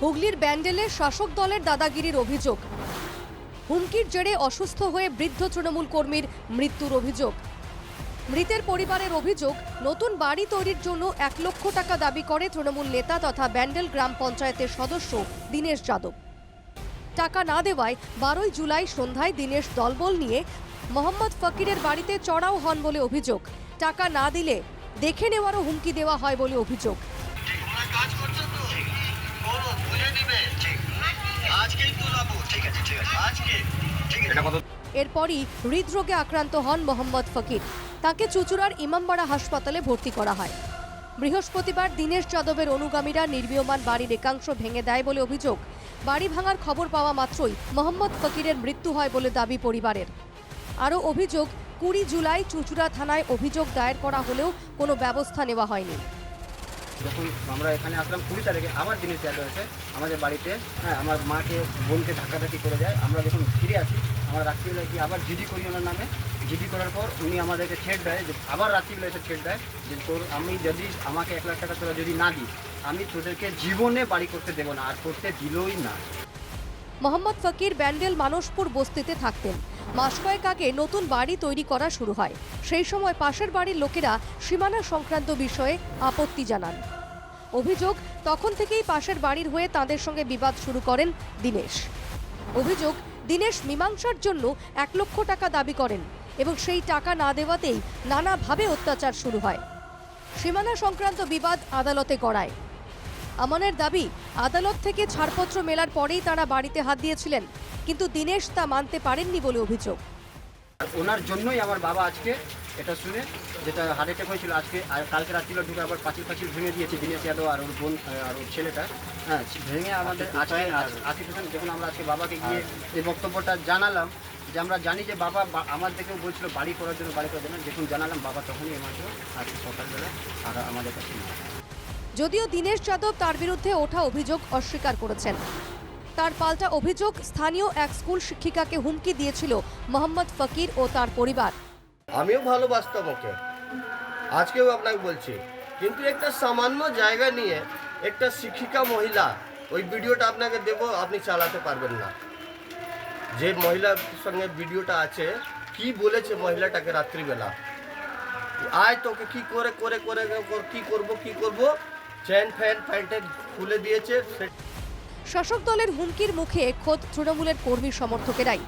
হুগলির ব্যান্ডেলে শাসক দলের দাদাগিরির অভিযোগ। হুমকির জেরে অসুস্থ হয়ে বৃদ্ধ তৃণমূল কর্মীর মৃত্যুর অভিযোগ। মৃতের পরিবারের অভিযোগ, নতুন বাড়ি তৈরির জন্য এক লক্ষ টাকা দাবি করে তৃণমূল নেতা তথা ব্যান্ডেল গ্রাম পঞ্চায়েতের সদস্য দীনেশ যাদব। টাকা না দেওয়ায় বারোই জুলাই সন্ধ্যায় দীনেশ দলবল নিয়ে মোহাম্মদ ফকিরের বাড়িতে চড়াও হন বলে অভিযোগ। টাকা না দিলে দেখে নেওয়ারও হুমকি দেওয়া হয় বলে অভিযোগ ঠিক তোমরা কাজ করছ তো করো বুঝে নিবে ঠিক আজকেই তোলাবো ঠিক আছে ঠিক আছে আজকে ঠিক আছে এটা কত এরপরই হৃদরোগে আক্রান্ত হন মোহাম্মদ ফকির। তাকে চুচুড়ার ইমামবাড়া হাসপাতালে ভর্তি করা হয়। বৃহস্পতিবার দীনেশ যাদবের অনুগামীরা নির্মীয়মান বাড়ির একাংশ ভেঙে দেয় বলে অভিযোগ। বাড়ি ভাঙার খবর পাওয়া মাত্রই মোহাম্মদ ফকিরের মৃত্যু হয় বলে দাবি পরিবারের। আরও অভিযোগ, কুড়ি জুলাই চুচুড়া থানায় অভিযোগ দায়ের করা হলেও কোনো ব্যবস্থা নেওয়া হয়নি। যখন আমরা এখানে আসলাম কুড়ি তারিখে, আবার জিনিস দেওয়া হয়েছে। আমাদের বাড়িতে হ্যাঁ আমার মাকে, বোনকে ধাক্কাধাক্কি করে যায়। আমরা যখন ফিরে আসি, আমরা রাত্রিবেলা গিয়ে আবার জিডি করি ওনার নামে। জিডি করার পর উনি আমাদেরকে ছেড় দেয় যে, আবার রাত্রিবেলা এসে ছেড় দেয় যে, তোর আমি যদি, আমাকে এক লাখ টাকা তোরা যদি না দিই আমি তোদেরকে জীবনে বাড়ি করতে দেবো না, আর করতে দিলই না। মোহাম্মদ ফকির ব্যান্ডেল মানসপুর বস্তিতে থাকতেন। মাস কয়েক আগে নতুন বাড়ি তৈরি করা শুরু হয়। সেই সময় পাশের বাড়ির লোকেরা সীমানা সংক্রান্ত বিষয়ে আপত্তি জানান। অভিযোগ, তখন থেকেই পাশের বাড়ির হয়ে তাদের সঙ্গে বিবাদ শুরু করেন দীনেশ। অভিযোগ, দীনেশ মীমাংসার জন্য এক লক্ষ টাকা দাবি করেন এবং সেই টাকা না দেওয়াতেই নানাভাবে অত্যাচার শুরু হয়। সীমানা সংক্রান্ত বিবাদ আদালতে গড়ায়। আমনের দাবি আদালত থেকে ছাড়পত্র মেলার পরেই তারা বাড়িতে হাত দিয়েছিলেন কিন্তু দীনেশ তা মানতে পারেননি বলে অভিযোগ। আর ওনার জন্যই আমার বাবা আজকে এটা শুনে যেটা হার্ট অ্যাটাক হয়েছিল আজকে আর কালকে রাত্রিবেলা ঢুকে আবার পাঁচিল পাঁচিল ভেঙে দিয়েছে দিনেশ যাদব আর ওর বোন আর ওর ছেলেটা। হ্যাঁ ভেঙে আমাদের আজকে আশি পার্সেন্ট যখন আমরা আজকে বাবাকে গিয়ে এই বক্তব্যটা জানালাম যে আমরা জানি যে বাবা আমার দেখেও বলছিল বাড়ি করার জন্য বাড়ি করার জন্য যখন জানালাম বাবা তখনই আমাকে আজকে সকালবেলা আর আমাদের কাছে। যদিও দীনেশ যাদব তার বিরুদ্ধে ওঠা অভিযোগ অস্বীকার করেছেন। তার পাল্টা অভিযোগ স্থানীয় এক স্কুল শিক্ষিকাকে হুমকি দিয়েছিল মোহাম্মদ ফকির ও তার পরিবার। আমিও ভালোবাসতাম ওকে। আজকেও আপনাকে বলছি, কিন্তু একটা সামান্য জায়গা নিয়ে একটা শিক্ষিকা মহিলা, ওই ভিডিওটা আপনাকে দেব, আপনি চালাতে পারবেন না। যে মহিলার সঙ্গে ভিডিওটা আছে, কি বলেছে মহিলাটাকে রাত্রিবেলা? আয় তোকে কি করে করে করে কি করব কি করব? ফ্যান প্যান্টে খুলে দিয়েছে শাসক দলের হুমকির মুখে খোদ তৃণমূলের কর্মী সমর্থকেরাই।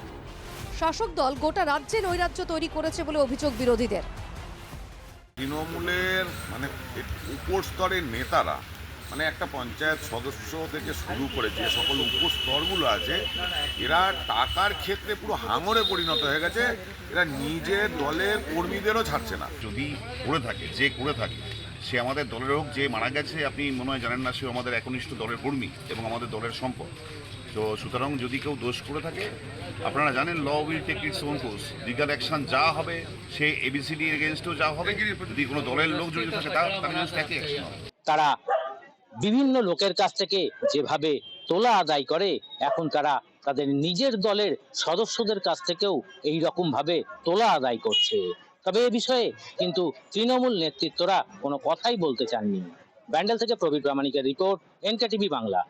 শাসক দল গোটা রাজ্যে নৈরাজ্য তৈরি করেছে বলে অভিযোগ বিরোধীদের। তৃণমূলের মানে উপর স্তরের নেতারা মানে একটা পঞ্চায়েত সদস্য থেকে শুরু করে যে সকল উপস্তরগুলো আছে এরা টাকার ক্ষেত্রে পুরো হাঙরে পরিণত হয়ে গেছে এরা নিজের দলের কর্মীদেরও ছাড়ছে না। যদি করে থাকে যে করে থাকে সে আমাদের দলের হোক, যে মারা গেছে, আপনি মনে হয় জানেন না সে আমাদের একনিষ্ঠ দলের কর্মী এবং আমাদের দলের সম্পদ। তো সুতরাং যদি কেউ দোষ করে থাকে, আপনারা জানেন law will take its own course legal action যা হবে, সে এবিসিডি এগেনস্টও যা হবে, যদি কোনো দলের লোক জড়িত থাকে তার তারা বিভিন্ন লোকের কাছ থেকে যেভাবে তোলা আদায় করে, এখন তারা তাদের নিজের দলের সদস্যদের কাছ থেকেও এই রকম ভাবে তোলা আদায় করছে। তবে এ বিষয়ে কিন্তু তৃণমূল নেতৃত্বরা কোনো কথাই বলতে চাননি। ব্যান্ডেল থেকে প্রবীর প্রামাণিকের রিপোর্ট এনকে টিভি বাংলা।